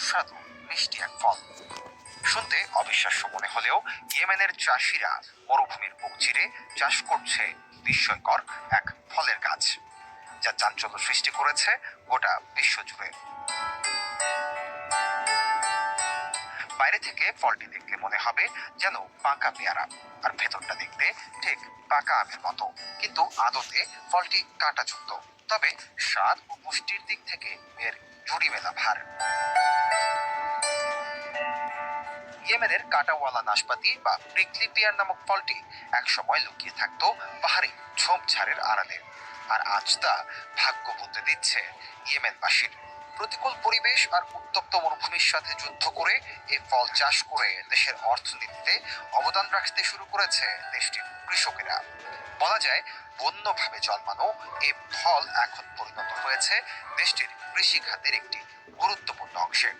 সুস্বাদু, মিষ্টি এক ফল। শুনতে অবিশ্বাস্য মনে হলেও ইয়েমেনের চাষিরা মরুভূমির বুক চিরে চাষ করছে বিস্ময়কর এক ফলের গাছ, যা চাঞ্চল্য সৃষ্টি করেছে গোটা বিশ্ব জুড়ে। বাইরে থেকে ফলটি দেখলে মনে হবে যেন পাকা পেয়ারা, আর ভেতরটা দেখতে ঠিক পাকা আমের মতো। কিন্তু আদতে ফলটি কাঁটাযুক্ত, তবে স্বাদ ও পুষ্টির দিক থেকে এর জুড়ি মেলা ভার। ইয়েমেনের কাটাওয়ালা নাশপাতি বা প্রিকলি পিয়ার নামক ফলটি একসময় লুকিয়ে থাকতো পাহাড়ি ঝোপঝাড়ের আড়ালে। আর আজ তা ভাগ্য বদলে দিচ্ছে ইয়েমেনবাসীর। প্রতিকূল পরিবেশ আর উত্তপ্ত মরুভূমির সাথে যুদ্ধ করে এই ফল চাষ করে দেশের অর্থনীতিতে অবদান রাখতে শুরু করেছে দেশটির কৃষকেরা। বলা যায়, বন্যভাবে জন্মানো এ ফল এখন পরিণত হয়েছে দেশটির কৃষি খাতের একটি গুরুত্বপূর্ণ অংশে।